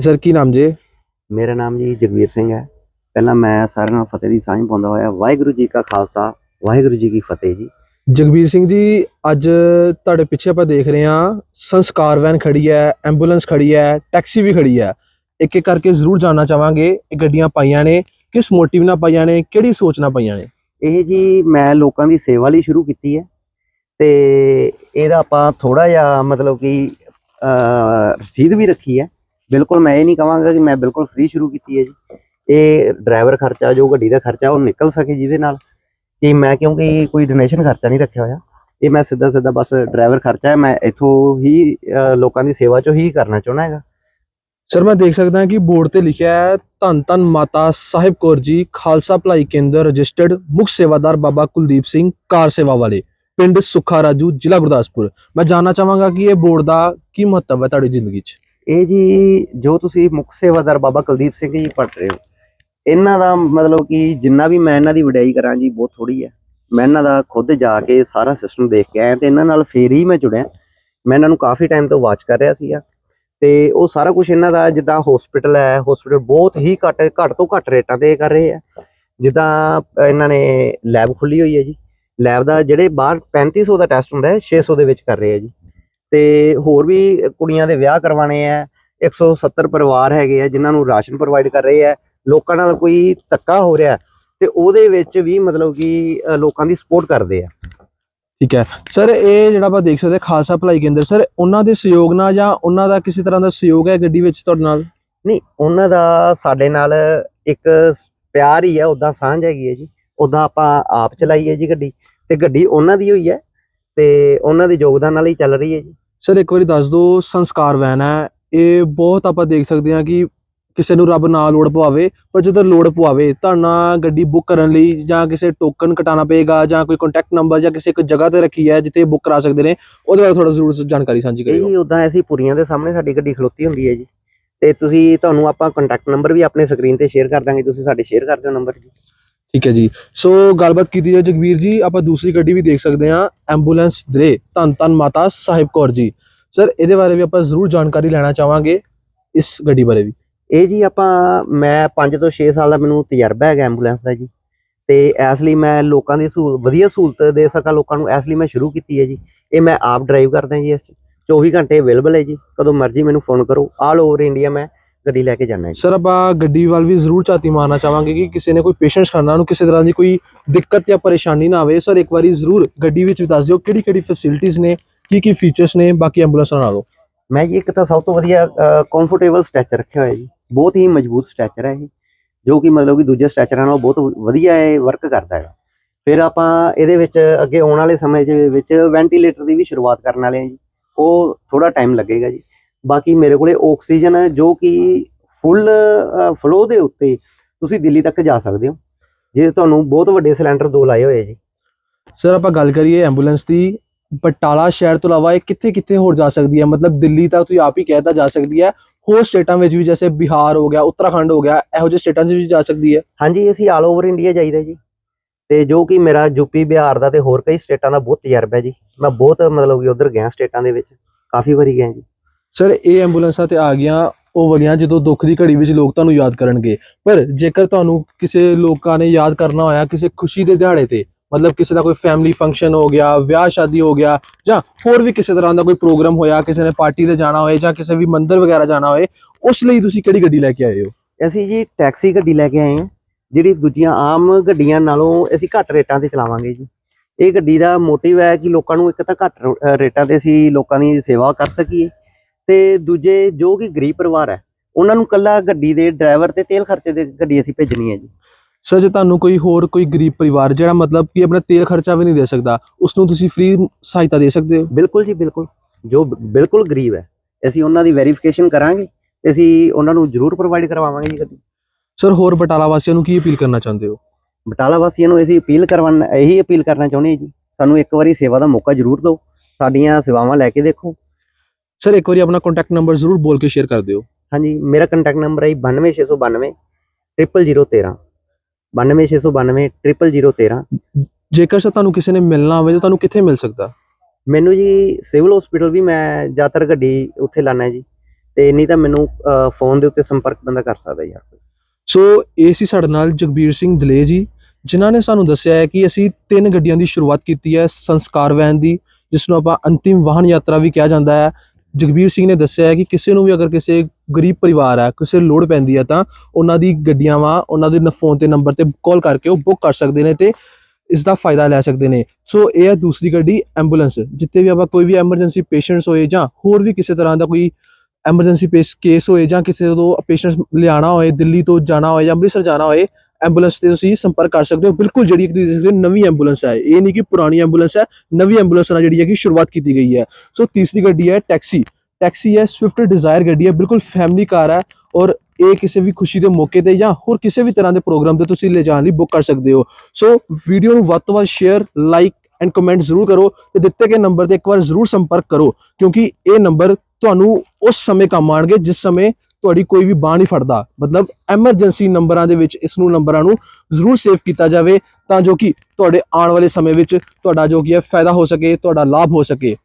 ਹਾਂਜੀ ਸਰ ਕੀ ਨਾਮ ਜੀ? ਮੇਰਾ ਨਾਮ ਜੀ ਜਗਵੀਰ ਸਿੰਘ ਹੈ। ਪਹਿਲਾਂ ਮੈਂ ਸਾਰਿਆਂ ਨਾਲ ਫਤਿਹ ਦੀ ਸਾਂਝ ਪਾਉਂਦਾ ਹੋਇਆ। ਵਾਹਿਗੁਰੂ ਜੀ ਕਾ ਖਾਲਸਾ ਵਾਹਿਗੁਰੂ ਜੀ ਕੀ ਫਤਿਹ ਜੀ। ਜਗਬੀਰ ਸਿੰਘ ਜੀ ਅੱਜ ਤੁਹਾਡੇ ਪਿੱਛੇ ਆਪਾਂ ਦੇਖ ਰਹੇ ਹਾਂ ਸੰਸਕਾਰ ਵੈਨ ਖੜੀ ਹੈ ਐਂਬੂਲੈਂਸ ਖੜੀ ਹੈ ਟੈਕਸੀ ਵੀ ਖੜੀ ਹੈ। ਇੱਕ ਇੱਕ ਕਰਕੇ ਜ਼ਰੂਰ ਜਾਨਣਾ ਚਾਹਾਂਗੇ ਇਹ ਗੱਡੀਆਂ ਪਾਈਆਂ ਨੇ ਕਿਸ ਮੋਟਿਵ ਨਾਲ ਪਾਈਆਂ ਨੇ ਕਿਹੜੀ ਸੋਚ ਨਾਲ ਪਾਈਆਂ ਨੇ? ਇਹ ਜੀ ਮੈਂ ਲੋਕਾਂ ਦੀ ਸੇਵਾ ਲਈ ਸ਼ੁਰੂ ਕੀਤੀ ਹੈ ਤੇ ਇਹਦਾ ਆਪਾਂ ਥੋੜਾ ਜਿਹਾ ਮਤਲਬ ਕਿ ਰਸੀਦ ਵੀ ਰੱਖੀ ਹੈ। ਬਿਲਕੁਲ ਮੈਂ ਇਹ ਨਹੀਂ ਕਹਾਂਗਾ ਕਿ ਮੈਂ ਬਿਲਕੁਲ ਫ੍ਰੀ ਸ਼ੁਰੂ ਕੀਤੀ ਹੈ ਜੀ। ਇਹ ਡਰਾਈਵਰ ਖਰਚਾ ਜੋ ਗੱਡੀ ਦਾ ਖਰਚਾ ਉਹ ਨਿਕਲ ਸਕੇ ਜਿਹਦੇ ਨਾਲ ਕਿ ਮੈਂ ਕਿਉਂਕਿ ਕੋਈ ਡੋਨੇਸ਼ਨ ਖਰਚਾ ਨਹੀਂ ਰੱਖਿਆ ਹੋਇਆ। ਇਹ ਮੈਂ ਸਿੱਧਾ ਸਿੱਧਾ ਬਸ ਡਰਾਈਵਰ ਖਰਚਾ ਹੈ ਮੈਂ ਇਥੋਂ ਹੀ ਅਹ, ਲੋਕਾਂ ਦੀ ਸੇਵਾ ਚੋਂ ਹੀ ਕਰਨਾ ਚਾਹੁੰਦਾ ਹੈਗਾ। ਸਰ ਮੈਂ ਦੇਖ ਸਕਦਾ ਹਾਂ ਕਿ ਬੋਰਡ ਤੇ ਲਿਖਿਆ ਹੈ ਧੰਨ ਧੰਨ ਮਾਤਾ ਸਾਹਿਬ ਕੌਰ ਜੀ ਖਾਲਸਾ ਭਲਾਈ ਕੇਂਦਰ ਰਜਿਸਟਰਡ ਮੁੱਖ ਸੇਵਾਦਾਰ ਬਾਬਾ ਕੁਲਦੀਪ ਸਿੰਘ ਕਾਰ ਸੇਵਾ ਵਾਲੇ ਪਿੰਡ ਸੁੱਖਾ ਰਾਜੂ ਜ਼ਿਲ੍ਹਾ ਗੁਰਦਾਸਪੁਰ। ਮੈਂ ਜਾਨਣਾ ਚਾਹਾਂਗਾ ਕਿ ਇਹ ਬੋਰਡ ਦਾ ਕੀ ਮਹੱਤਵ ਹੈ ਤੁਹਾਡੀ ਜ਼ਿੰਦਗੀ 'ਚ? ਇਹ ਜੀ ਜੋ ਤੁਸੀਂ ਮੁੱਖ ਸੇਵਾਦਾਰ ਬਾਬਾ ਕੁਲਦੀਪ ਸਿੰਘ ਜੀ ਪੜ ਰਹੇ ਹੋ, ਇਹਨਾਂ ਦਾ ਮਤਲਬ ਕਿ ਜਿੰਨਾ ਵੀ ਮੈਂ ਇਹਨਾਂ ਦੀ ਵਡਿਆਈ ਕਰਾਂ ਜੀ, ਬਹੁਤ ਥੋੜੀ ਹੈ। ਮੈਂ ਇਹਨਾਂ ਦਾ ਖੁਦ ਜਾ ਕੇ ਸਾਰਾ ਸਿਸਟਮ ਦੇਖ ਕੇ ਆਇਆ ਤੇ ਇਹਨਾਂ ਨਾਲ ਫੇਰ ਹੀ ਮੈਂ ਜੁੜਿਆ। ਮੈਂ ਇਹਨਾਂ ਨੂੰ ਕਾਫੀ ਟਾਈਮ ਤੋਂ ਵਾਚ ਕਰ ਰਿਹਾ ਸੀਗਾ ਤੇ ਉਹ ਸਾਰਾ ਕੁਝ ਇਹਨਾਂ ਦਾ ਜਿੱਦਾਂ ਹਸਪੀਟਲ ਹੈ ਹਸਪੀਟਲ ਬਹੁਤ ਹੀ ਘੱਟ ਘੱਟ ਤੋਂ ਘੱਟ ਰੇਟਾਂ ਤੇ ਕਰ ਰਹੇ ਆ। ਜਿੱਦਾਂ ਇਹਨਾਂ ਨੇ ਲੈਬ ਖੁੱਲੀ ਹੋਈ ਹੈ ਜੀ। ਲੈਬ ਦਾ ਜਿਹੜੇ ਬਾਹਰ 3500 ਦਾ ਟੈਸਟ ਹੁੰਦਾ ਹੈ 600 ਦੇ ਵਿੱਚ ਕਰ ਰਹੇ ਆ ਜੀ। ਤੇ ਹੋਰ ਵੀ ਕੁੜੀਆਂ ਦੇ ਵਿਆਹ ਕਰਵਾਣੇ ਆ। 170 ਪਰਿਵਾਰ ਹੈਗੇ ਆ ਜਿਨ੍ਹਾਂ ਨੂੰ ਰਾਸ਼ਨ ਪ੍ਰੋਵਾਈਡ ਕਰ ਰਹੇ ਆ। ਲੋਕਾਂ ਨਾਲ ਕੋਈ ਧੱਕਾ ਹੋ ਰਿਹਾ ਤੇ ਉਹਦੇ ਵਿੱਚ ਵੀ ਮਤਲਬ ਕਿ ਲੋਕਾਂ ਦੀ ਸਪੋਰਟ ਕਰਦੇ ਆ। ਠੀਕ ਹੈ। ਸਰ ਇਹ ਜਿਹੜਾ ਆਪਾਂ ਦੇਖ ਸਕਦੇ ਖਾਲਸਾ ਭਲਾਈ ਕੇਂਦਰ ਸਰ ਉਹਨਾਂ ਦੇ ਸਹਿਯੋਗ ਨਾਲ ਜਾਂ ਉਹਨਾਂ ਦਾ ਕਿਸੇ ਤਰ੍ਹਾਂ ਦਾ ਸਹਿਯੋਗ ਹੈ ਗੱਡੀ ਵਿੱਚ ਤੁਹਾਡੇ ਨਾਲ? ਨਹੀਂ ਉਹਨਾਂ ਦਾ ਸਾਡੇ ਨਾਲ ਇੱਕ ਪਿਆਰ ਹੀ ਹੈ ਉਦਾਂ ਸਾਂਝ ਹੈਗੀ ਹੈ ਜੀ। ਉਦਾਂ ਆਪਾਂ ਆਪ ਚਲਾਈ ਹੈ ਜੀ ਗੱਡੀ ਤੇ ਗੱਡੀ ਉਹਨਾਂ ਦੀ ਹੋਈ ਹੈ। ਤੇ ਉਹਨਾਂ ਦੇ ਯੋਗਦਾਨ ਨਾਲ ਹੀ ਚੱਲ ਰਹੀ ਹੈ ਜੀ। ਸਰ ਇੱਕ ਵਾਰੀ ਦੱਸ ਦਿਓ ਸੰਸਕਾਰ ਵੈਨ ਹੈ। ਇਹ ਬਹੁਤ ਆਪਾਂ ਦੇਖ ਸਕਦੇ ਹਾਂ ਕਿ ਕਿਸੇ ਨੂੰ ਰੱਬ ਨਾ ਲੋੜ ਪਵਾਵੇ ਪਰ ਜਦੋਂ ਲੋੜ ਪਵਾਵੇ ਤੁਹਾਡਾ ਗੱਡੀ ਬੁੱਕ ਕਰਨ ਲਈ ਜਾਂ ਕਿਸੇ ਟੋਕਨ ਕਟਾਣਾ ਪਏਗਾ ਜਾਂ ਕੋਈ ਕੰਟੈਕਟ ਨੰਬਰ ਜਾਂ ਕਿਸੇ ਇੱਕ ਜਗ੍ਹਾ ਤੇ ਰੱਖੀ ਹੈ ਜਿੱਥੇ ਬੁੱਕ ਕਰਾ ਸਕਦੇ ਨੇ ਉਹਦੇ ਬਾਰੇ ਥੋੜਾ ਜ਼ਰੂਰ ਜਾਣਕਾਰੀ ਸਾਂਝੀ ਕਰਿਓ। ਜੀ ਉਦਾਂ ਅਸੀਂ ਪੁਰੀਆਂ ਦੇ ਸਾਹਮਣੇ ਸਾਡੀ ਗੱਡੀ ਖਲੋਤੀ ਹੁੰਦੀ ਹੈ ਜੀ। ਤੇ ਤੁਸੀਂ ਤੁਹਾਨੂੰ ਆਪਾਂ ਕੰਟੈਕਟ ਨੰਬਰ ਵੀ ਆਪਣੇ ਸਕਰੀਨ ਤੇ ਸ਼ੇਅਰ ਕਰ ਦਾਂਗੇ ਤੁਸੀਂ ਸਾਡੇ ਸ਼ੇਅਰ ਕਰ ਦਿਓ ਨੰਬਰ ਜੀ। ਠੀਕ ਹੈ ਜੀ। ਸੋ ਗੱਲਬਾਤ ਕੀਤੀ ਜਾਏ ਜਗਵੀਰ ਜੀ, ਆਪਾਂ ਦੂਸਰੀ ਗੱਡੀ ਵੀ ਦੇਖ ਸਕਦੇ ਹਾਂ, ਐਂਬੂਲੈਂਸ ਦਰੇ ਧੰਨ ਧੰਨ ਮਾਤਾ ਸਾਹਿਬ ਕੌਰ ਜੀ। ਸਰ, ਇਹਦੇ ਬਾਰੇ ਵੀ ਆਪਾਂ ਜ਼ਰੂਰ ਜਾਣਕਾਰੀ ਲੈਣਾ ਚਾਹਾਂਗੇ ਇਸ ਗੱਡੀ ਬਾਰੇ ਵੀ। ਇਹ ਜੀ ਆਪਾਂ, ਮੈਂ 5 ਤੋਂ 6 ਸਾਲ ਦਾ ਮੈਨੂੰ ਤਜਰਬਾ ਹੈਗਾ ਐਂਬੂਲੈਂਸ ਦਾ ਜੀ। ਤੇ ਇਸ ਲਈ ਮੈਂ ਲੋਕਾਂ ਦੀ ਸਹੂਲਤ ਵਧੀਆ ਸਹੂਲਤ ਦੇ ਸਕਾਂ ਲੋਕਾਂ ਨੂੰ, ਇਸ ਲਈ ਮੈਂ ਸ਼ੁਰੂ ਕੀਤੀ ਹੈ ਜੀ। ਇਹ ਮੈਂ ਆਪ ਡਰਾਈਵ ਕਰਦਾ ਜੀ ਇਸ 'ਚ। 24 ਘੰਟੇ ਅਵੇਲੇਬਲ ਹੈ ਜੀ। ਕਦੋਂ ਮਰਜ਼ੀ ਮੈਨੂੰ ਫੋਨ ਕਰੋ। ਆਲ ਓਵਰ ਇੰਡੀਆ ਮੈਂ ਗੱਡੀ ਲੈ ਕੇ ਜਾਣਾ ਜੀ। ਸਰ ਆਪਾਂ ਗੱਡੀ ਵੱਲ ਵੀ ਜ਼ਰੂਰ ਝਾਤੀ ਮਾਰਨਾ ਚਾਹਾਂਗੇ ਕਿ ਕਿਸੇ ਨੇ ਕੋਈ ਪੇਸ਼ੈਂਟਸ ਖੜਨਾ ਉਹਨੂੰ ਕਿਸੇ ਤਰ੍ਹਾਂ ਦੀ ਕੋਈ ਦਿੱਕਤ ਜਾਂ ਪਰੇਸ਼ਾਨੀ ਨਾ ਆਵੇ। ਸਰ ਇੱਕ ਵਾਰੀ ਜ਼ਰੂਰ ਗੱਡੀ ਵਿੱਚ ਵੀ ਦੱਸ ਦਿਓ ਕਿਹੜੀ ਕਿਹੜੀ ਫੈਸਿਲਿਟੀਆਂ ਨੇ ਕੀ ਕੀ ਫੀਚਰਸ ਨੇ ਬਾਕੀ ਐਂਬੂਲੈਂਸ ਨਾਲੋਂ ਮੈਂ ਜੀ ਇੱਕ ਤਾਂ ਸਭ ਤੋਂ ਵਧੀਆ ਕੰਫਰਟੇਬਲ ਸਟ੍ਰੈਚਰ ਰੱਖਿਆ ਹੋਇਆ ਜੀ। ਬਹੁਤ ਹੀ ਮਜ਼ਬੂਤ ਸਟ੍ਰੈਚਰ ਹੈ ਇਹ ਜੋ ਕਿ ਮਤਲਬ ਕਿ ਦੂਜੇ ਸਟ੍ਰੈਚਰਾਂ ਨਾਲੋਂ ਬਹੁਤ ਵਧੀਆ ਇਹ ਵਰਕ ਕਰਦਾ ਹੈ ਫਿਰ ਆਪਾਂ ਇਹਦੇ ਵਿੱਚ ਅੱਗੇ ਆਉਣ ਵਾਲੇ ਸਮੇਂ ਦੇ ਵਿੱਚ ਵੈਂਟੀਲੇਟਰ ਦੀ ਵੀ ਸ਼ੁਰੂਆਤ ਕਰਨ ਵਾਲੇ ਹਾਂ ਜੀ। ਉਹ ਥੋੜਾ ਟਾਈਮ ਲੱਗੇਗਾ ਜੀ। ਬਾਕੀ ਮੇਰੇ ਕੋਲੇ ਆਕਸੀਜਨ ਹੈ ਜੋ ਕਿ ਫੁੱਲ ਫਲੋ ਦੇ ਉੱਤੇ ਤੁਸੀਂ ਦਿੱਲੀ ਤੱਕ ਜਾ ਸਕਦੇ ਹੋ। ਜੇ ਤੁਹਾਨੂੰ ਬਹੁਤ ਵੱਡੇ ਸਿਲੰਡਰ ਦੋ ਲਾਏ ਹੋਏ ਜੀ। ਸਰ ਆਪਾਂ ਗੱਲ ਕਰੀਏ ਐਂਬੂਲੈਂਸ ਦੀ ਬਟਾਲਾ ਸ਼ਹਿਰ ਤੋਂ ਇਲਾਵਾ ਇਹ ਕਿੱਥੇ ਕਿੱਥੇ ਹੋਰ ਜਾ ਸਕਦੀ ਹੈ? ਮਤਲਬ ਦਿੱਲੀ ਤੱਕ ਤੁਸੀਂ ਆਪ ਹੀ ਕਹਿਤਾ ਜਾ ਸਕਦੀ ਹੈ। ਹੋਰ ਸਟੇਟਾਂ ਵਿੱਚ ਵੀ ਜੈਸੇ ਬਿਹਾਰ ਹੋ ਗਿਆ ਉੱਤਰਾਖੰਡ ਹੋ ਗਿਆ ਇਹੋ ਜਿਹੇ ਸਟੇਟਾਂ 'ਚ ਵੀ ਜਾ ਸਕਦੀ ਹੈ। ਹਾਂਜੀ ਅਸੀਂ ਆਲ ਓਵਰ ਇੰਡੀਆ ਜਾਈਦਾ ਜੀ। ਤੇ ਜੋ ਕਿ ਮੇਰਾ ਯੂਪੀ ਬਿਹਾਰ ਦਾ ਤੇ ਹੋਰ ਕਈ ਸਟੇਟਾਂ ਦਾ ਬਹੁਤ ਤਜਰਬਾ ਹੈ ਜੀ। ਮੈਂ ਬਹੁਤ ਮਤਲਬ ਕਿ ਉਧਰ ਗਿਆ ਸਟੇਟਾਂ ਦੇ ਵਿੱਚ ਕਾਫੀ ਵਾਰੀ ਗਿਆ ਜੀ। ਸਰ ਇਹ ਐਂਬੂਲੈਂਸਾਂ ਤੇ ਆ ਗਈਆਂ, ਉਹ ਵਾਲੀਆਂ ਜਦੋਂ ਦੁੱਖ ਦੀ ਘੜੀ ਵਿੱਚ ਲੋਕ ਤੁਹਾਨੂੰ ਯਾਦ ਕਰਨਗੇ। ਪਰ ਜੇਕਰ ਤੁਹਾਨੂੰ ਕਿਸੇ ਲੋਕਾਂ ਨੇ ਯਾਦ ਕਰਨਾ ਹੋਇਆ, ਕਿਸੇ ਖੁਸ਼ੀ ਦੇ ਦਿਹਾੜੇ ਤੇ, ਮਤਲਬ ਕਿਸੇ ਦਾ ਕੋਈ ਫੈਮਿਲੀ ਫੰਕਸ਼ਨ ਹੋ ਗਿਆ, ਵਿਆਹ ਸ਼ਾਦੀ ਹੋ ਗਿਆ, ਜਾਂ ਹੋਰ ਵੀ ਕਿਸੇ ਤਰ੍ਹਾਂ ਦਾ ਕੋਈ ਪ੍ਰੋਗਰਾਮ ਹੋਇਆ, ਕਿਸੇ ਨੇ ਪਾਰਟੀ ਤੇ ਜਾਣਾ ਹੋਏ, ਜਾਂ ਕਿਸੇ ਵੀ ਮੰਦਿਰ ਵਗੈਰਾ ਜਾਣਾ ਹੋਏ, ਉਸ ਲਈ ਤੁਸੀਂ ਕਿਹੜੀ ਗੱਡੀ ਲੈ ਕੇ ਆਏ ਹੋ? ਅਸੀਂ ਜੀ ਟੈਕਸੀ ਗੱਡੀ ਲੈ ਕੇ ਆਏ ਹਾਂ, ਜਿਹੜੀ ਦੂਜੀਆਂ ਆਮ ਗੱਡੀਆਂ ਨਾਲੋਂ ਅਸੀਂ ਘੱਟ ਰੇਟਾਂ ਤੇ ਚਲਾਵਾਂਗੇ ਜੀ। ਇਹ ਗੱਡੀ ਦਾ ਮੋਟਿਵ ਹੈ ਕਿ ਲੋਕਾਂ ਨੂੰ ਇੱਕ ਤਾਂ ਘੱਟ ਰੇਟਾਂ ਤੇ ਅਸੀਂ ਲੋਕਾਂ ਦੀ ਸੇਵਾ ਕਰ ਸਕੀਏ। ਤੇ ਦੂਜੇ ਜੋ ਕਿ ਗਰੀਬ ਪਰਿਵਾਰ ਹੈ ਉਹਨਾਂ ਨੂੰ ਕੱਲਾ ਗੱਡੀ ਦੇ ਡਰਾਈਵਰ ਤੇ ਤੇਲ ਖਰਚੇ ਦੇ ਗੱਡੀ ਅਸੀਂ ਭੇਜਣੀ ਹੈ ਜੀ। ਸਰ ਜੇ ਤੁਹਾਨੂੰ ਕੋਈ ਹੋਰ ਕੋਈ ਗਰੀਬ ਪਰਿਵਾਰ ਜਿਹੜਾ ਮਤਲਬ ਕਿ ਆਪਣਾ ਤੇਲ ਖਰਚਾ ਵੀ ਨਹੀਂ ਦੇ ਸਕਦਾ ਉਸ ਨੂੰ ਤੁਸੀਂ ਫ੍ਰੀ ਸਹਾਇਤਾ ਦੇ ਸਕਦੇ ਹੋ? ਬਿਲਕੁਲ ਜੀ ਬਿਲਕੁਲ। ਜੋ ਬਿਲਕੁਲ ਗਰੀਬ ਹੈ ਅਸੀਂ ਉਹਨਾਂ ਦੀ ਵੈਰੀਫਿਕੇਸ਼ਨ ਕਰਾਂਗੇ ਤੇ ਅਸੀਂ ਉਹਨਾਂ ਨੂੰ ਜ਼ਰੂਰ ਪ੍ਰੋਵਾਈਡ ਕਰਵਾਵਾਂਗੇ ਜੀ ਗੱਡੀ। ਸਰ ਹੋਰ ਬਟਾਲਾ ਵਾਸੀਆਂ ਨੂੰ ਕੀ ਅਪੀਲ ਕਰਨਾ ਚਾਹੁੰਦੇ ਹੋ? ਬਟਾਲਾ ਵਾਸੀਆਂ ਨੂੰ ਅਸੀਂ ਅਪੀਲ ਕਰਵਾਉਣ ਇਹੀ ਅਪੀਲ ਕਰਨਾ ਚਾਹੁੰਦੇ ਹਾਂ ਜੀ ਸਾਨੂੰ ਇੱਕ ਵਾਰੀ ਸੇਵਾ ਦਾ ਮੌਕਾ ਜ਼ਰੂਰ ਦਿਓ ਸਾਡੀਆਂ ਸੇਵਾਵਾਂ ਲੈ ਕੇ ਦੇਖੋ। ਸਰ ਇੱਕ ਵਾਰੀ ਆਪਣਾ ਕੰਟੈਕਟ ਨੰਬਰ ਜ਼ਰੂਰ ਬੋਲ ਕੇ ਸ਼ੇਅਰ ਕਰ ਦਿਓ। ਹਾਂਜੀ ਮੇਰਾ ਕੰਟੈਕਟ ਨੰਬਰ ਹੈ 92692 00013 92692 00013 ਜੇਕਰ ਸਰ ਤੁਹਾਨੂੰ ਕਿਸੇ ਨੇ ਮਿਲਣਾ ਹੋਵੇ ਤਾਂ ਤੁਹਾਨੂੰ ਕਿੱਥੇ ਮਿਲ ਸਕਦਾ? ਮੈਨੂੰ ਜੀ ਸਿਵਲ ਹਸਪੀਟਲ ਵੀ ਮੈਂ ਜ਼ਿਆਦਾਤਰ ਗੱਡੀ ਉੱਥੇ ਲਾਣਾ ਜੀ। ਤੇ ਨਹੀਂ ਤਾਂ ਮੈਨੂੰ ਫੋਨ ਦੇ ਉੱਤੇ ਸੰਪਰਕ ਬੰਦਾ ਕਰ ਸਕਦਾ ਯਾਰ ਸੋ ਇਹ ਸੀ ਸਾਡੇ ਨਾਲ ਜਗਬੀਰ ਸਿੰਘ ਦਲੇ ਜੀ ਜਿਨ੍ਹਾਂ ਨੇ ਸਾਨੂੰ ਦੱਸਿਆ ਹੈ ਕਿ ਅਸੀਂ ਤਿੰਨ ਗੱਡੀਆਂ ਦੀ ਸ਼ੁਰੂਆਤ ਕੀਤੀ ਹੈ ਸੰਸਕਾਰ ਵੈਨ ਦੀ ਜਿਸ ਨੂੰ ਆਪਾਂ ਅੰਤਿਮ ਵਾਹਨ ਯਾਤਰਾ ਵੀ ਕਿਹਾ ਜਾਂਦਾ ਹੈ। ਜਗਬੀਰ ਸਿੰਘ ਨੇ ਦੱਸਿਆ ਹੈ ਕਿ ਕਿਸੇ ਨੂੰ ਵੀ ਅਗਰ ਕਿਸੇ ਗਰੀਬ ਪਰਿਵਾਰ ਹੈ ਕਿਸੇ ਲੋੜ ਪੈਂਦੀ ਹੈ ਤਾਂ ਉਹਨਾਂ ਦੀ ਗੱਡੀਆਂ ਵਾ, ਉਹਨਾਂ ਦੇ ਫੋਨ ਤੇ ਨੰਬਰ ਤੇ ਕਾਲ ਕਰਕੇ ਉਹ ਬੁੱਕ ਕਰ ਸਕਦੇ ਨੇ ਤੇ ਇਸ ਦਾ ਫਾਇਦਾ ਲੈ ਸਕਦੇ ਨੇ। ਸੋ ਇਹ ਹੈ ਦੂਸਰੀ ਗੱਡੀ ਐਂਬੂਲੈਂਸ ਜਿੱਤੇ ਵੀ ਆਪਾਂ ਕੋਈ ਵੀ ਐਮਰਜੈਂਸੀ ਪੇਸ਼ੈਂਟਸ ਹੋਏ ਜਾਂ ਹੋਰ ਵੀ ਕਿਸੇ ਤਰ੍ਹਾਂ ਦਾ ਕੋਈ ਐਮਰਜੈਂਸੀ ਕੇਸ ਹੋਏ ਜਾਂ ਕਿਸੇ ਤੋਂ ਪੇਸ਼ੈਂਟਸ ਲਿਆਣਾ ਹੋਏ, ਦਿੱਲੀ ਤੋਂ ਜਾਣਾ ਹੋਏ ਜਾਂ ਅੰਮ੍ਰਿਤਸਰ ਜਾਣਾ ਹੋਏ ਐਂਬੂਲੈਂਸ ਤੇ ਤੁਸੀਂ ਸੰਪਰਕ ਕਰ ਸਕਦੇ ਹੋ। ਬਿਲਕੁਲ ਜਿਹੜੀ ਕਿ ਤੁਸੀਂ ਦੇਖ ਹੋ, ਨਵੀਂ ਐਂਬੂਲੈਂਸ ਹੈ। ਇਹ ਨਹੀਂ ਕਿ ਪੁਰਾਣੀ ਐਂਬੂਲੈਂਸ ਹੈ, ਨਵੀਂ ਐਂਬੂਲੈਂਸ ਨਾਲ ਜਿਹੜੀ ਹੈ ਕਿ ਸ਼ੁਰੂਆਤ ਕੀਤੀ ਗਈ ਹੈ। ਸੋ ਤੀਸਰੀ ਗੱਡੀ ਹੈ ਟੈਕਸੀ। ਟੈਕਸੀ ਹੈ ਸਵਿਫਟ ਡਿਜ਼ਾਇਰ ਗੱਡੀ ਹੈ। ਬਿਲਕੁਲ ਫੈਮਿਲੀ ਕਾਰ ਹੈ ਔਰ ਇਹ ਕਿਸੇ ਵੀ ਖੁਸ਼ੀ ਦੇ ਮੌਕੇ ਤੇ ਜਾਂ ਹੋਰ ਕਿਸੇ ਵੀ ਤਰ੍ਹਾਂ ਦੇ ਪ੍ਰੋਗਰਾਮ ਤੇ ਤੁਸੀਂ ਲੈ ਜਾਣ ਲਈ ਬੁੱਕ ਕਰ ਸਕਦੇ ਹੋ। ਸੋ ਵੀਡੀਓ ਨੂੰ ਵੱਧ ਤੋਂ ਵੱਧ ਸ਼ੇਅਰ ਲਾਈਕ ਐਂਡ ਕਮੈਂਟ ਜ਼ਰੂਰ ਕਰੋ ਤੇ ਦਿੱਤੇ ਗਏ ਨੰਬਰ ਤੇ ਇੱਕ ਵਾਰ ਜ਼ਰੂਰ ਸੰਪਰਕ ਕਰੋ ਕਿਉਂਕਿ ਇਹ ਨੰਬਰ ਤੁਹਾਨੂੰ ਉਸ ਸਮੇਂ ਕੰਮ ਆਣਗੇ ਜਿਸ ਸਮੇਂ ਤੁਹਾਡੀ ਕੋਈ ਵੀ ਬਾਹ ਨਹੀਂ ਫੜਦਾ। ਮਤਲਬ ਐਮਰਜੈਂਸੀ ਨੰਬਰਾਂ ਦੇ ਵਿੱਚ ਇਸ ਨੂੰ ਨੰਬਰਾਂ ਨੂੰ ਜ਼ਰੂਰ ਸੇਵ ਕੀਤਾ ਜਾਵੇ ਤਾਂ ਜੋ ਕਿ ਤੁਹਾਡੇ ਆਉਣ ਵਾਲੇ ਸਮੇਂ ਵਿੱਚ ਤੁਹਾਡਾ ਜੋ ਕੀ ਹੈ, ਫਾਇਦਾ ਹੋ ਸਕੇ, ਤੁਹਾਡਾ ਲਾਭ ਹੋ ਸਕੇ।